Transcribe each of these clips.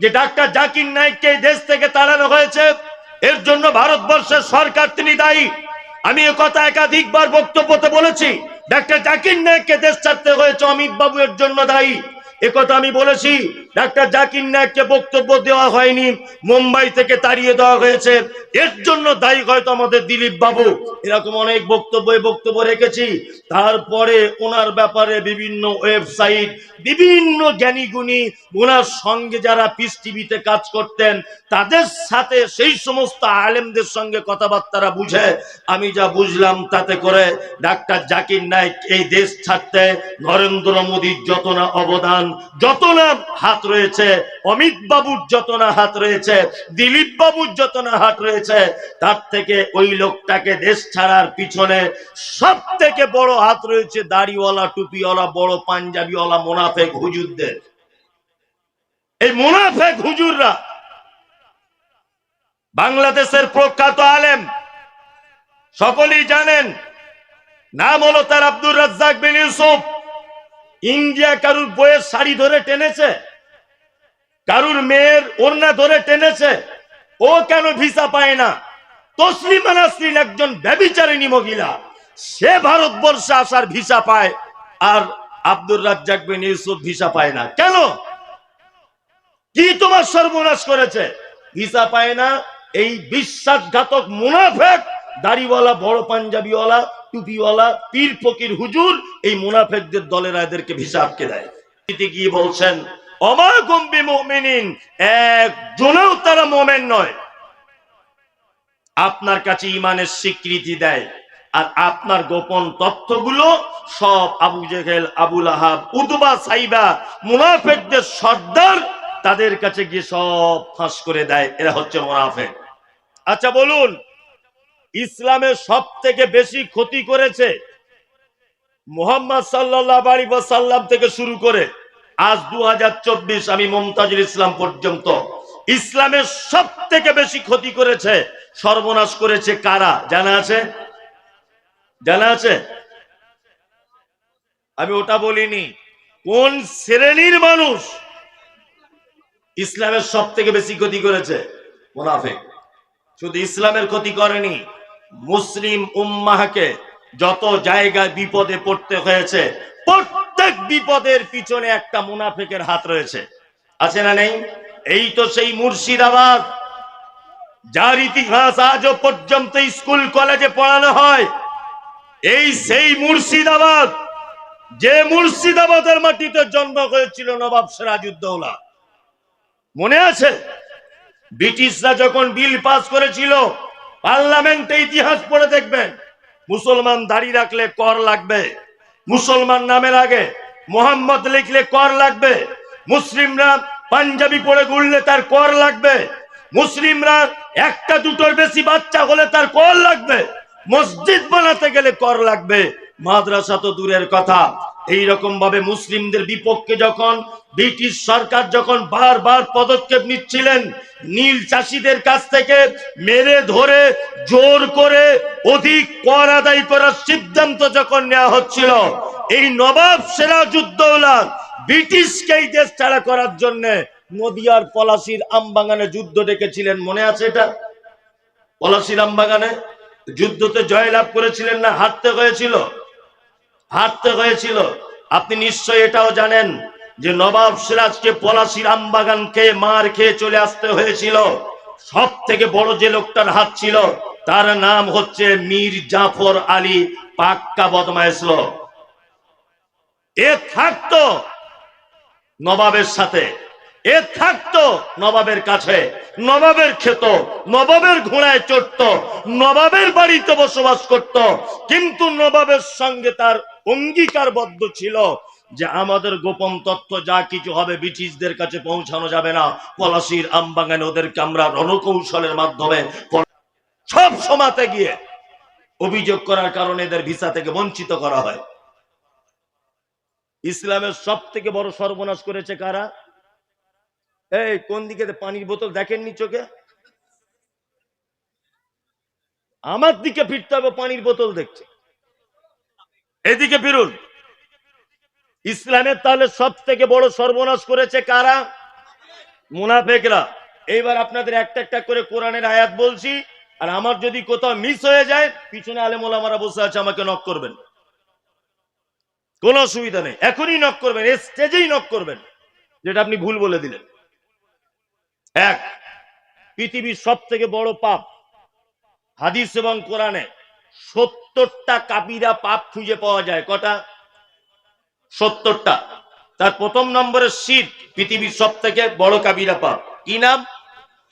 যে ডাক্তার জাকির নাইককে দেশ থেকে তাড়ানো হয়েছে, এর জন্য ভারতবর্ষের সরকার তিনি দায়ী। আমি এ কথা একাধিকবার বক্তব্যতে বলেছি, ডাক্তার জাকির নাইককে দেশ ছাড়তে হয়েছে অমিত বাবু এর জন্য দায়ী। একথা আমি বলেছি, ডাক্তার জাকির নায়ককে বক্তব্য দেওয়া হয়নি, মুম্বাই থেকে তাড়িয়ে দেওয়া হয়েছে। এর জন্য দায়ী হয়তো আমাদের দিলীপ বাবু। এরকম অনেক বক্তব্য বক্তব্য রেখেছি। তারপরে ওনার ব্যাপারে বিভিন্ন ওয়েবসাইট, বিভিন্ন জ্ঞানীগুণী ওনার সঙ্গে যারা পিস টিভিতে কাজ করতেন, তাদের সাথে সেই সমস্ত আলেমদের সঙ্গে কথাবার্তারা বুঝে। আমি যা বুঝলাম তাতে করে ডাক্তার জাকির নায়ক এই দেশ ছাড়তে নরেন্দ্র মোদীর যত না অবদান যত না হাত রয়েছে, অমিত বাবুর যত না হাত রয়েছে, দিলীপ বাবুর যত না হাত রয়েছে, তার থেকে ওই লোকটাকে দেশ ছাড়ার পিছনে সব থেকে বড় হাত রয়েছে দাড়িওয়ালা, টুপিওয়ালা, বড় পাঞ্জাবিওয়ালা, মোনাফেক হুজুরদের। এই মোনাফেক হুজুররা বাংলাদেশের প্রখ্যাত আলেম, সকলেই জানেন, নাম হলো তার আব্দুর রাজ্জাক বিন ইউসুফ। ইন্ডিয়া কারুর বইয়ের শাড়ি ধরে টেনেছে? কারুর মেয়ের ওড়না ধরে টেনেছে? ও কেন ভিসা পায় না? তসলিমা নাসরিন একজন ব্যবিচারিণী মহিলা, সে ভারতবর্ষে আসার ভিসা পায় আর আব্দুর রাজ্জাক বিন ইউসুফ ভিসা পায় না। কেন? কি তোমার সর্বনাশ করেছে? ভিসা পায় না এই বিশ্বাসঘাতক মুনাফেক, দাড়িওয়ালা, বড় পাঞ্জাবিওয়ালা টুপিওয়ালা পীর ফকির হুজুর এই মুনাফেকদের দলের এদেরকে ভিসা আটকে দেয় গিয়ে বলছেন? অমাগম্বি মুমিনিন, একজনেও তারা মোমেন নয়। আপনার কাছে ইমানের স্বীকৃতি দেয় আর আপনার গোপন তথ্যগুলো সব আবু জেহেল আবুল আহাব উদবা সাইবা, মুনাফেকদের সর্দার তাদের কাছে গিয়ে সব ফাঁস করে দেয়। এরা হচ্ছে মুনাফেক। আচ্ছা বলুন ইসলামের সব থেকে বেশি ক্ষতি করেছে মোহাম্মদ সাল্লাহ আলী সাল্লাম থেকে শুরু করে আজ দু হাজার চব্বিশ আমি মমতাজুল ইসলাম পর্যন্ত। ইসলামের সব থেকে বেশি ক্ষতি করেছে, সর্বনাশ করেছে কারা? জানা আছে? জানা আছে? আমি ওটা বলিনি। কোন শ্রেণির মানুষ ইসলামের সব থেকে বেশি ক্ষতি করেছে? মুনাফেক। শুধু ইসলামের ক্ষতি করেনি মুসলিম উম্মাহকে যত জায়গায় বিপদে পড়তে হয়েছে, প্রত্যেক বিপদের পিছনে একটা মুনাফেকের হাত রয়েছে। আছে না নেই? এই তো সেই মুর্শিদাবাদ, যার ইতিহাস আজও পর্যন্ত স্কুল, কলেজে পড়ানো হয়। এই সেই মুর্শিদাবাদ, যে মুর্শিদাবাদের মাটিতে জন্ম হয়েছিল নবাব সিরাজউদ্দৌলা। মনে আছে? ব্রিটিশরা যখন বিল পাস করেছিল পার্লামেন্টে ইতিহাস পড়ে দেখবেন, মুসলমান দাড়ি রাখলে কর লাগবে, মুসলমান নামের আগে মোহাম্মদ লিখলে কর লাগবে, মুসলিমরা পাঞ্জাবি পরে ঘুরলে তার কর লাগবে, মুসলিমরা একটা দুটোর বেশি বাচ্চা হলে তার কর লাগবে, মসজিদ বানাতে গেলে কর লাগবে, মাদ্রাসা তো দূরের কথা। এই রকম ভাবে মুসলিমদের বিপক্ষে যখন ব্রিটিশ সরকার যখন বারবার পদক্ষেপ নিচ্ছিলেন, নীল চাষিদের কাছ থেকে মেরে ধরে, জোর করে অধিক কর আদায় করার সিদ্ধান্ত যখন নেওয়া হচ্ছিল, এই নবাব সিরাজউদ্দৌলা ব্রিটিশকে এই দেশ ছাড়া করার জন্য নদিয়ার পলাশির আমবাগানে যুদ্ধ ডেকেছিলেন, মনে আছে এটা? পলাশির আমবাগানে যুদ্ধতে জয়লাভ করেছিলেন না হারতে হয়েছিল? হারতে হয়েছিল। আপনি নিশ্চয় এটাও জানেন যে নবাব সিরাজকে পলাশির আমবাগান খেয়ে মার খেয়ে চলে আসতে হয়েছিল। সব থেকে বড় যে লোকটার হাত ছিল, তার নাম হচ্ছে মীর জাফর আলী পাক্কা বদমাইশ এ থাকতো নবাবের সাথে, এ থাকতো নবাবের কাছে। নবাবের খেত নবাবের ঘোড়ায় চড়ত, নবাবের বাড়িতে বসবাস করত, কিন্তু নবাবের সঙ্গে তার অঙ্গীকারবদ্ধ ছিল যে আমাদের গোপন তথ্য যা কিছু হবে ব্রিটিশদের কাছে পৌঁছানো যাবে না। পলাশির আমবাগানে ওদেরকে আমরা রণকৌশলের মাধ্যমে সব সমাতে গিয়ে অভিযোগ করার কারণে এদের ভিসা থেকে বঞ্চিত করা হয়। ইসলামের সব থেকে বড় সর্বনাশ করেছে কারা? এই, কোন দিকে পানির বোতল দেখেননি চোখে? আমার দিকে ফিরতে হবে পানির বোতল দেখছে এদিকে ফিরুন। ইসলামের তাহলে সব থেকে বড় সর্বনাশ করেছে কারা? মুনাফেকরা। এইবার আপনাদের একটা একটা করে কোরআনের আয়াত বলছি, আর আমার যদি কোথাও মিস হয়ে যায়, পিছনে আলেমোলামারা বসে আছে, আমাকে নক করবেন। কোনো অসুবিধা নেই, এখনই নক করবেন স্টেজেই নক করবেন, যেটা আপনি ভুল বলে দিলেন। এক, পৃথিবীর সব থেকে বড় পাপ, হাদিস এবং কোরআনে সত্তরটা কাবিরা পাপ খুঁজে পাওয়া যায়, কটা? সত্তরটা। তার প্রথম নম্বরে শীত পৃথিবীর সব থেকে বড় কাবিরা পাপ। কি নাম?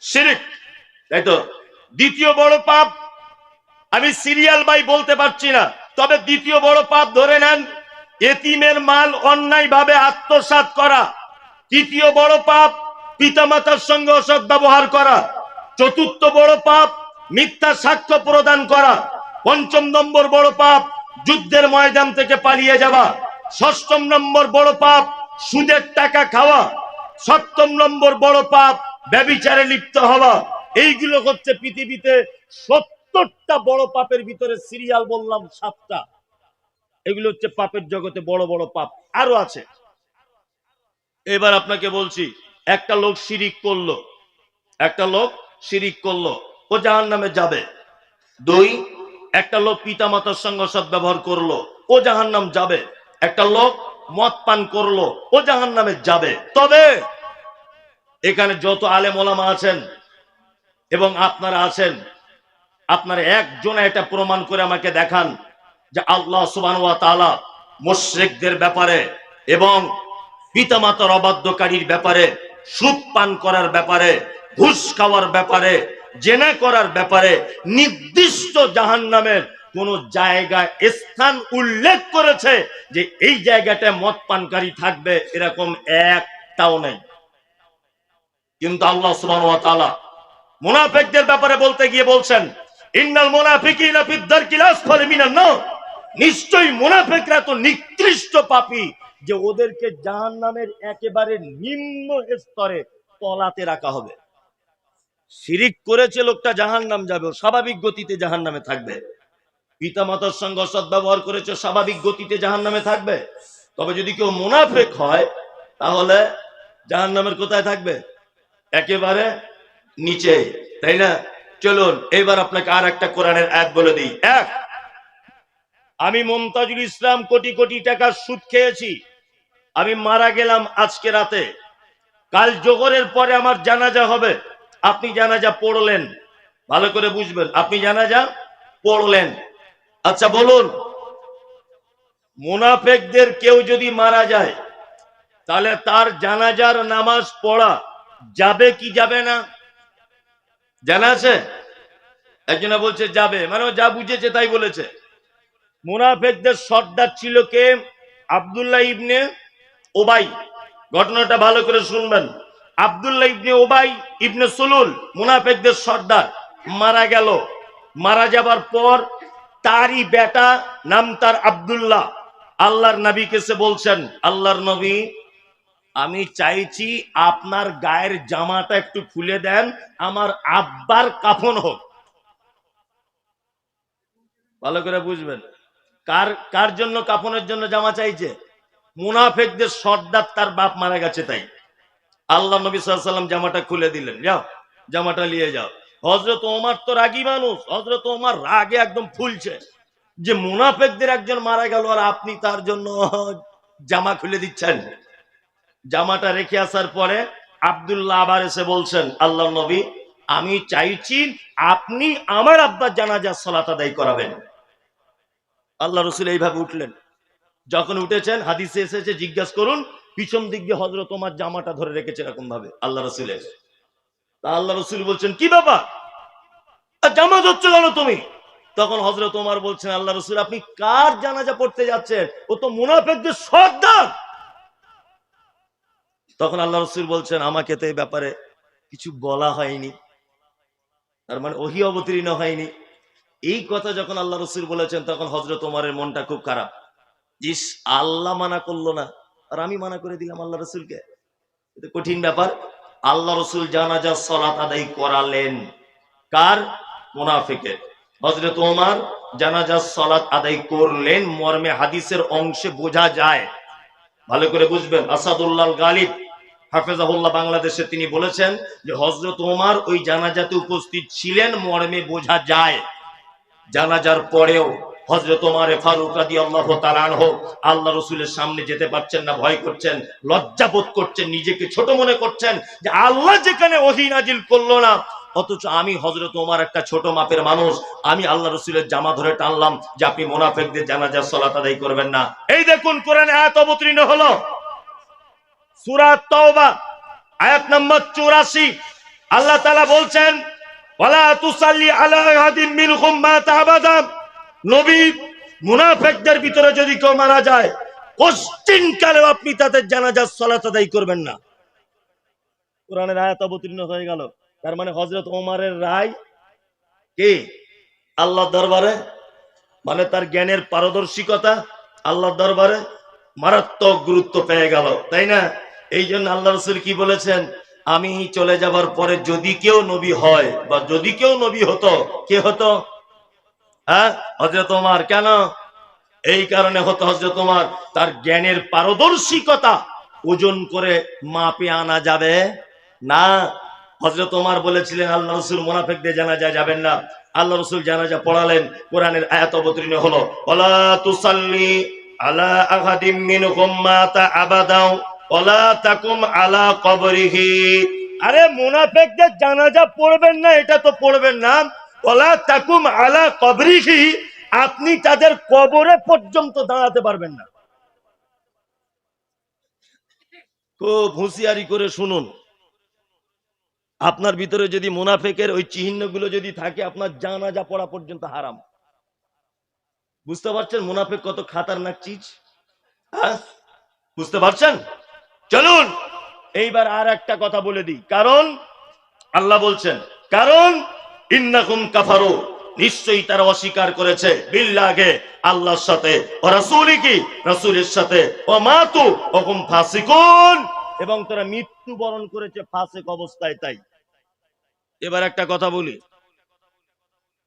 শিরিক। তাই তো? দ্বিতীয় বড় পাপ, আমি সিরিয়াল বাই বলতে পারছি না, তবে দ্বিতীয় বড় পাপ ধরে নেন, এতিমের মাল অন্যায় ভাবে আত্মসাৎ করা। তৃতীয় বড় পাপ, পিতামাতার সঙ্গে অসৎ ব্যবহার করা। চতুর্থ বড় পাপ, মিথ্যা সাক্ষ্য প্রদান করা। পঞ্চম নম্বর বড় পাপ, যুদ্ধের ময়দান থেকে পালিয়ে যাওয়া। ষষ্ঠম নম্বর বড় পাপ, সুদের টাকা খাওয়া। সপ্তম নম্বর বড় পাপ, ব্যবিচারে লিপ্ত হওয়া। এইগুলো হচ্ছে পৃথিবীতে সত্তরটা বড় পাপের ভিতরে সিরিয়াল বললাম সাতটা। এগুলো হচ্ছে পাপের জগতে বড় বড় পাপ। আরও আছে। এবার আপনাকে বলছি, একটা লোক শিরিক করল। একটা লোক শিরিক করল। ও জাহান নামে যাবে। দুই একটা লোক পিতা মাতার সঙ্গে সদ্ব্যবহার করল, ও জাহান নাম যাবে। একটা লোক মদ পান করল, ও জাহান নামে যাবে। তবে এখানে যত আলেম ওলামা আছেন এবং আপনারা আছেন, আপনারা একজনে এটা প্রমাণ করে আমাকে দেখান যে আল্লাহ সুবান ওয়া মুশরিকদের ব্যাপারে এবং পিতামাতার অবাধ্যকারীর ব্যাপারে সুদ পান করার ব্যাপারে, ঘুষ খাওয়ার ব্যাপারে জেনা করার ব্যাপারে নির্দিষ্ট জাহান নামের কোন জায়গায় স্থান উল্লেখ করেছে যে এই জায়গাটায় মদ পানকারী থাকবে এরকম একটাও নেই। কিন্তু আল্লাহ ওয়া তাআলা ব্যাপারে বলতে গিয়ে বলছেন, ইন্নাল মুনাফিকিনা মিনান নার। নিশ্চয়ই মুনাফিকরা তো নিকৃষ্ট পাপী যে ওদেরকে জাহান্নামের একেবারে নিম্ন স্তরে তলাতে রাখা হবে। শিরিক করেছে লোকটা, জাহান্নাম যাবে। স্বাভাবিক গতিতে জাহান্নামে থাকবে। পিতা মাতার সঙ্গে অসৎ ব্যবহার করেছে স্বাভাবিক গতিতে জাহান্নামে থাকবে। তবে যদি কেউ মুনাফেক হয়, তাহলে জাহান্নামের কোথায় থাকবে? একেবারে নিচে। তাই না? চলুন এবার আপনাকে আর একটা কোরআনের এক বলে দিই। এক, আমি মমতাজুল ইসলাম কোটি কোটি টাকার সুদ খেয়েছি। আমি মারা গেলাম আজকে রাতে। কাল জোহরের পরে আমার জানাজা হবে। আপনি জানাজা পড়লেন। ভালো করে বুঝবেন, আপনি জানাজা পড়লেন। আচ্ছা বলুন। মুনাফেকদের কেউ যদি মারা যায়, তাহলে তার জানাজার নামাজ পড়া যাবে কি যাবে না? জানা আছে? একজনা বলছে, যাবে। মানে যা বুঝেছে তাই বলেছে। মুনাফেকদের সর্দার ছিল কে? আব্দুল্লাহ ইবনে ওবাই। ঘটনাটা ভালো করে শুনবেন। আব্দুল্লাহ ইবনে ওবাই ইবনে সুলুল, মুনাফেকদের সর্দার, মারা গেল। মারা যাবার পর তারই বেটা নাম তার আব্দুল্লাহ। আল্লাহর নবীকে সে বলছেন, আল্লাহর নবী, আমি চাইছি আপনার গায়ের জামাটা একটু খুলে দেন, আমার আব্বার কাফন হোক। ভালো করে বুঝবেন। কার কার জন্য কাফনের জন্য জামা চাইছে? মুনাফেকদের সর্দার তার বাপ মারা গেছে তাই। আল্লাহ নবী সাল্লাম জামাটা খুলে দিলেন, যাও, জামাটা নিয়ে যাও। হজরত ওমার তো রাগী মানুষ হজরত ওমার রাগে একদম ফুলছে। যে মুনাফেকদের একজন মারা গেল আর আপনি তার জন্য জামা খুলে দিচ্ছেন। জামাটা রেখে আসার পরে আব্দুল্লাহ আবার এসে বলছেন, আল্লাহ নবী, আমি চাইছি আপনি আমার আব্বার জানাজা সলাত আদায় করাবেন। আল্লাহ রসুল এইভাবে উঠলেন। যখন উঠেছেন, হাদিসে এসেছে, জিজ্ঞাসা করুন পিছন দিক দিয়ে হজরত তোমার জামাটা ধরে রেখেছে এরকম ভাবে আল্লাহ রসুলের। তা আল্লাহ রসুল বলছেন, কি বাবা জামা ধরছো কেন তুমি? তখন হজরত তোমার বলছেন, আল্লাহ রসুল, আপনি কার জানাজা পড়তে যাচ্ছেন? ও তো মুনাফেকদের সর্দার! তখন আল্লাহ রসুল বলছেন, আমাকে তো এই ব্যাপারে কিছু বলা হয়নি। তার মানে ওহি অবতীর্ণ হয়নি। এই কথা যখন আল্লাহ রসুল বলেছেন, তখন হজরত ওমারের মনটা খুব খারাপ। ইস, আল্লাহ মানা করল না। আর আমি মানা করে দিলাম আল্লাহ রসুলকে। এটা কঠিন ব্যাপার। আল্লাহ রসুল জানাজা, সলাত আদায় করালেন। কার? মুনাফিকের। হজরত ওমার জানাজা, সলাত আদায় করলেন। মর্মে হাদিসের অংশে বোঝা যায়। ভালো করে বুঝবেন। আসাদুল্লাহ গালিব, হাফেজাহুল্লাহ বাংলাদেশে তিনি বলেছেন যে হজরত ওমার ওই জানাজাতে উপস্থিত ছিলেন, মর্মে বোঝা যায়। জানাজার পরেও হজরত ওমারে ফারুক রাদি আল্লাহ তালানহ আল্লাহ রসুলের সামনে যেতে পারছেন না, ভয় করছেন, লজ্জা বোধ করছেন, নিজেকে ছোট মনে করছেন যে আল্লাহ যেখানে ওহি নাজিল করল না। অথচ আমি হজরত ওমার একটা ছোট মাপের মানুষ, আমি আল্লাহ রসুলের জামা ধরে টানলাম যে আপনি মোনাফেকদের জানাজার সলাত আদায় করবেন না। এই দেখুন, কোরআনে আয়াত অবতীর্ণ হলো। সুরাত তওবা আয়াত নম্বর চুরাশি। আল্লাহ তালা বলছেন, ওয়ালা তুসাল্লি আলা আহাদিন মিনহুম মাতা আবাদা নবী মুনাফিকদের ভিতরে যদি কেউ মারা যায় কোশ্চিন কালেও আপনি তাদের জানাজার সালাত আদায় করবেন না? কোরআনের আয়াত অবতীর্ণ হয়ে গেল। তার মানে হযরত ওমরের রায় কি? আল্লাহ দরবারে। মানে তার জ্ঞানের পারদর্শিকতা আল্লাহ দরবারে মারাত্মক গুরুত্ব পেয়ে গেল, তাই না? এই জন্য আল্লাহ রসুল কি বলেছেন? আমি চলে যাবার পরে যদি কেউ নবী হয় বা যদি কেউ নবী হতো, কে হতো? হ্যাঁ? হজরত তোমার কেন? এই কারণে হতো হজরত তোমার তার জ্ঞানের পারদর্শিকতা ওজন করে মাপে আনা যাবে না। হজরত ওমার বলেছিলেন, আল্লাহ রসুল মোনাফেকদের জানাজা যাবেন না। আল্লাহ রসুল পড়ালেন, কোরআনের আয়াত অবতীর্ণ হলো, ওলা তুসাল্লি আলা আহাদিম মিনহুম মাতা আবাদাও, ওলা তাকুম আলা কবরিহি। আরে মুনাফেকদের জানাজা পড়বেন না, এটা তো পড়বেন না। আপনি তাদের কবরে পর্যন্ত দাঁড়াতে পারবেন না। খুব হুঁশিয়ারি করে শুনুন। আপনার ভিতরে যদি মুনাফেকের ওই চিহ্নগুলো যদি থাকে, আপনার জানাজা পড়া পর্যন্ত হারাম। বুঝতে পারছেন মুনাফেক কত খাতারনাক চিজ? হ্যাঁ? বুঝতে পারছেন? চলুন, এইবার আর একটা কথা বলে দিই। কারণ, আল্লাহ বলছেন, কারণ ইন্নাকুম কাফারু। নিশ্চয়ই তারা অস্বীকার করেছে। বিল্লাহে আল্লাহর সাথে। ও রাসূলি কি? রাসূলের সাথে। ও মাতু হুকুম ফাসিকুন। এবং তারা মৃত্যুবরণ করেছে ফাসিক অবস্থায় তাই। এবার একটা কথা বলি।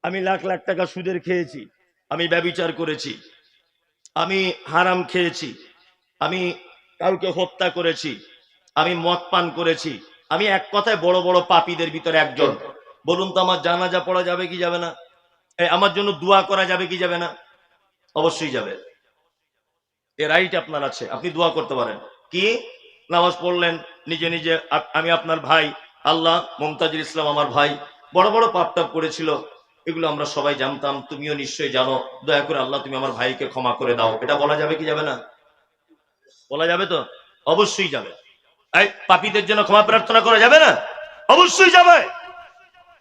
আমি লাখ লাখ টাকা সুদের খেয়েছি। আমি ব্যবিচার করেছি। আমি হারাম খেয়েছি। আমি কাউকে হত্যা করেছি। আমি মদ পান করেছি। আমি এক কথায় বড় বড় পাপীদের ভিতরে একজন। বলুন তো আমার জানাজা পড়া যাবে কি যাবে না? আমার জন্য দোয়া করা যাবে কি যাবে না? অবশ্যই যাবে। এ রাইট আপনার আছে, আপনি দোয়া করতে পারেন। কি? নামাজ পড়লেন, নিজে নিজে আমি আপনার ভাই, আল্লাহ মমতাজুল ইসলাম আমার ভাই, বড় বড় পাপ টাপ করেছিল, এগুলো আমরা সবাই জানতাম, তুমিও নিশ্চয়ই জানো, দয়া করে আল্লাহ তুমি আমার ভাইকে ক্ষমা করে দাও, এটা বলা যাবে কি যাবে না? বলা যাবে তো? অবশ্যই যাবে। পাপীদের জন্য ক্ষমা প্রার্থনা করা যাবে না? অবশ্যই যাবে!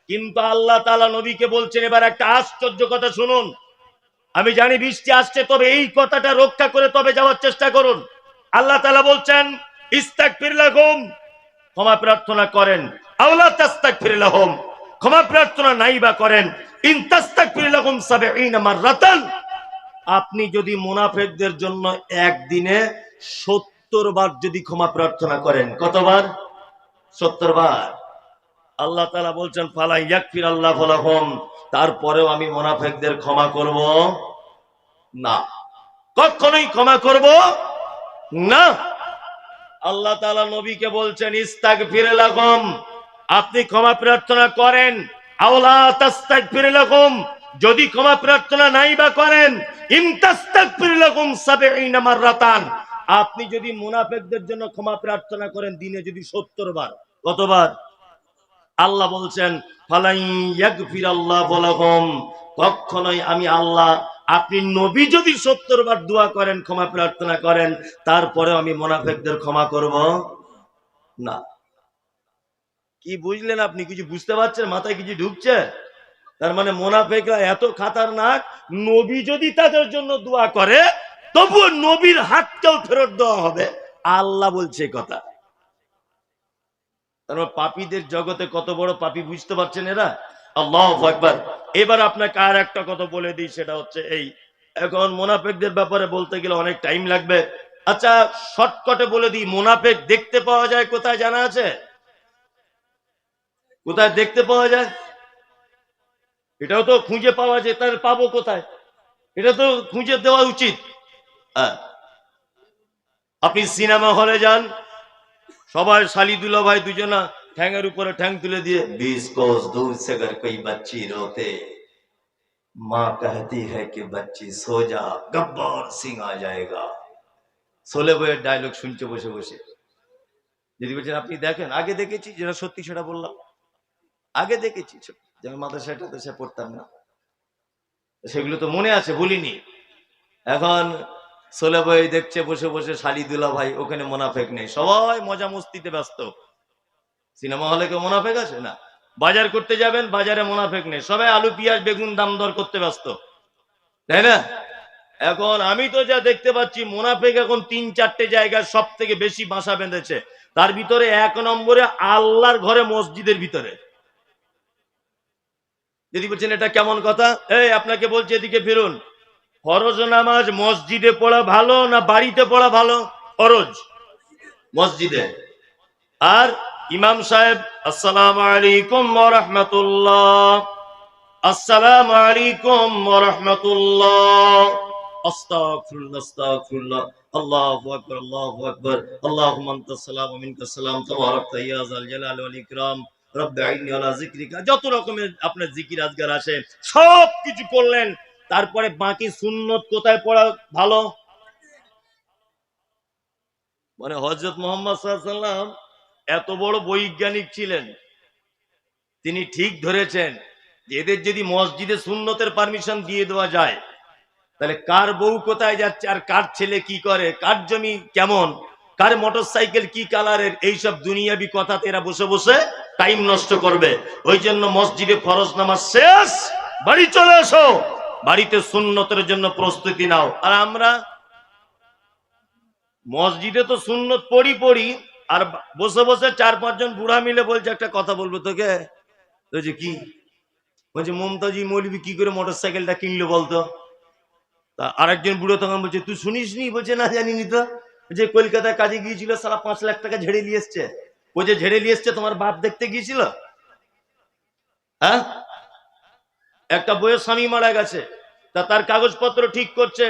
কিন্তু আল্লাহ তালা নবীকে বলছেন, এবার একটা আশ্চর্য কথা শুনুন। আমি জানি বৃষ্টি আসছে, তবে এই কথাটা রক্ষা করে তবে যাওয়ার চেষ্টা করুন। আল্লাহ তালা বলছেন, ইস্তাগফির লাহুম, ক্ষমা প্রার্থনা করেন। আল্লাহ তাস্তাক তাস্তাগফির লাহুম, ক্ষমা প্রার্থনা নাই বা করেন। ইন তাস্তাগফির লাহুম 70 মাররাতান, আপনি যদি মুনাফিকদের জন্য একদিনে সত্তর বার যদি ক্ষমা প্রার্থনা করেন, কতবার? সত্তর বার। আল্লাহ তালা বলছেন ফালাই ইয়াকফির আল্লাহ ফলাহম তারপরেও আমি মোনাফেকদের ক্ষমা করব না। কখনোই ক্ষমা করব না। আল্লাহ তালা নবীকে বলছেন ইস্তাক ফিরে লাগম আপনি ক্ষমা প্রার্থনা করেন। আওলা তাস্তাক যদি ক্ষমা প্রার্থনা নাই বা করেন ইমতাস্তাক লাগম সাবেঈনা মাররাতান। আপনি যদি মুনাফেকদের জন্য ক্ষমা প্রার্থনা করেন, দিনে যদি সত্তর বার। কতবার? আল্লাহ বলছেন কখনোই আমি আল্লাহ, আপনি নবী যদি সত্তর বার দোয়া করেন, ক্ষমা প্রার্থনা করেন তারপরে আমি মোনাফেকদের ক্ষমা করব না। কি বুঝলেন আপনি? কিছু বুঝতে পারছেন? মাথায় কিছু ঢুকছে? তার মানে মোনাফেকরা এত খাতারনাক, নবী যদি তাদের জন্য দোয়া করে, তবুও নবীর হাতটাও ফেরত দেওয়া হবে। আল্লাহ বলছে কথা। তারপর পাপীদের জগতে কত বড় পাপী বুঝতে পারছেন এরা? আল্লাহ একবার এবার আপনাকে আর একটা কথা বলে দিই, সেটা হচ্ছে এই। এখন মোনাফেকদের ব্যাপারে বলতে গেলে অনেক টাইম লাগবে। আচ্ছা শর্টকটে বলে দিই, মোনাফেক দেখতে পাওয়া যায় কোথায় জানা আছে? কোথায় দেখতে পাওয়া যায়? এটাও তো খুঁজে পাওয়া যায় তার পাবো কোথায়? এটা তো খুঁজে দেওয়া উচিত। আপনি সিনেমা হলে যান সবাই শালি দুলা ভাই দুজনা ঠ্যাংয়ের উপরে ঠ্যাং তুলে দিয়ে बीस कोस दूर से अगर कोई बच्ची रोते माँ कहती है कि बच्ची सो जा गब्बर सिंह आ जाएगा সোলে বইয়ের ডায়লগ শুনছে বসে বসে যদি বলছেন আপনি দেখেন আগে দেখেছি যেটা সত্যি সেটা বললাম আগে দেখেছি যেন মাদ্রাসাটা দেশে পড়তাম না সেগুলো তো মনে আছে ভুলিনি এখন সোলে বই দেখছে, বসে বসে শালি দুলা ভাই, ওখানে মোনাফেক নেই। সবাই মজা মস্তিতে ব্যস্ত। সিনেমা হলে কেউ মোনাফেক আছে না? বাজার করতে যাবেন, বাজারে মোনাফেক নেই। সবাই আলু, পেঁয়াজ, বেগুন দাম দর করতে ব্যস্ত। তাই না? এখন আমি তো যা দেখতে পাচ্ছি, মোনাফেক এখন তিন, চারটে জায়গায় সব থেকে বেশি বাসা বেঁধেছে। তার ভিতরে এক নম্বরে আল্লাহর ঘরে মসজিদের ভিতরে। যদি বলছেন, এটা কেমন কথা? এই, আপনাকে বলছি, এদিকে ফিরুন। ফরজ নামাজ মসজিদে পড়া ভালো না বাড়িতে পড়া ভালো? ফরজ। মসজিদে। আর ইমাম সাহেব আসসালামু আলাইকুম রাহমাতুল্লাহ আসসালামু আলাইকুম রাহমাতুল্লাহ আস্তাগফিরুল্লাহ আস্তাগফিরুল্লাহ। আল্লাহু আকবার আল্লাহু আকবার। আল্লাহুম্মা আনতাস সালাম ওয়া মিনকাস সালাম। তাবারাকতা ইয়া যাল জালাল ওয়াল ইকরাম। রব্বি আইনি আলা যিকরিকা। যত রকমের আপনার জিকির আজগার আসে সব কিছু করলেন। তারপরে বাকি সুন্নত কোথায় পড়া ভালো? মানে হজরত মোহাম্মদ এত বড় বৈজ্ঞানিক ছিলেন। তিনি ঠিক ধরেছেন এদের যদি মসজিদে সুন্নতের পারমিশন দিয়ে দেওয়া যায়, তাহলে কার বউ কোথায় যাচ্ছে আর কার ছেলে কি করে, কার জমি কেমন, কার মোটর সাইকেল কি কালারের, এইসব দুনিয়াবি কথাতে এরা বসে বসে টাইম নষ্ট করবে। ওই জন্য মসজিদে ফরজ নামাজ শেষ, বাড়ি চলে এসো। বাড়িতে সুন্নতের জন্য প্রস্তুতি নাও। আর আমরা মসজিদে তো সুন্নত পড়ি পড়ি, আর বসে বসে চার পাঁচজন বুড়া মিলে বলছে একটা কথা বলব তোকে? বলছে কি? বলছে, মমতাজি মৌলবি কি করে মোটর সাইকেলটা কিনলো বলতো? তা আরেকজন বুড়ো তখন বলছে, তুই শুনিস নি বলছে, না জানিনি তো। যে কলকাতায় কাজে গিয়েছিল, সারা পাঁচ লাখ টাকা ঝেড়ে নিয়ে এসছে। ও যে ঝেড়ে নিয়ে এসছে, তোমার বাপ দেখতে গিয়েছিল? হ্যাঁ? একটা বইয়ের স্বামী মারা গেছে, তা তার কাগজপত্র ঠিক করছে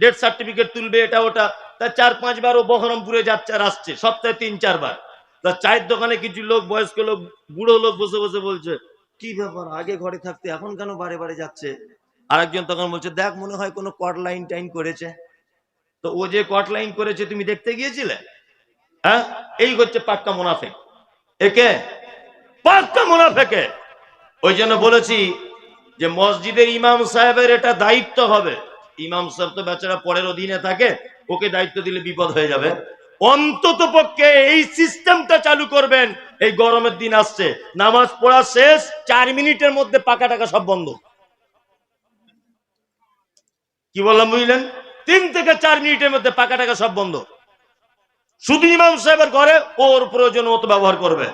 ডেথ সার্টিফিকেট তুলবে, এটা ওটা, তা চার পাঁচবার ও বহরমপুরে যাচ্ছে আর আসছে, সপ্তাহে তিন চারবার। তা চায়ের দোকানে কিছু লোক, বয়স্ক লোক, বুড়ো লোক বসে বসে বলছে, কি ব্যাপার, আগে ঘরে থাকতে এখন কেন বারে বারে যাচ্ছে? আরেকজন তখন বলছে, দেখ, মনে হয় কোনো কট লাইন টাইন করেছে। তো ও যে কট লাইন করেছে, তুমি দেখতে গিয়েছিলে? হ্যাঁ? এই হচ্ছে পাক্কা মুনাফেক। একে? পাক্কা মুনাফেকে। ওই জন্য বলেছি যে মসজিদের ইমাম সাহেবের এটা দায়িত্ব হবে। ইমাম সাহেব তো বেচারা পরের অধীনে থাকে, ওকে দায়িত্ব দিলে বিপদ হয়ে যাবে। অন্তত পক্ষে এই সিস্টেমটা চালু করবেন, এই গরমের দিন আসছে। নামাজ পড়া শেষ, চার মিনিটের মধ্যে পাকা টাকা সব বন্ধ। কি বললাম, বুঝলেন? তিন থেকে চার মিনিটের মধ্যে পাকা টাকা সব বন্ধ। শুধু ইমাম সাহেবের ঘরে ওর প্রয়োজন মতো ব্যবহার করবে।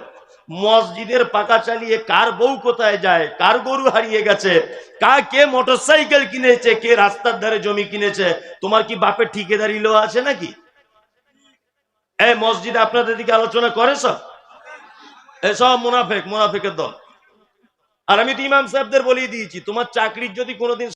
মসজিদের পাকা চালিয়ে কার বউ কোথায় যায়? কার গরু হারিয়ে গেছে? কা কে মোটর সাইকেল কিনেছে? কে রাস্তার ধারে জমি কিনেছে? তোমার কি বাপের ঠিকাদারি লো আছে নাকি? এই মসজিদে আপনাদের দিকে আলোচনা করে সব? এসব মুনাফেক, মুনাফেকের দল। আর আমি তো ইমাম সাহেবদের বলিয়ে দিয়েছি, তোমার চাকরির যদি কোনোদিন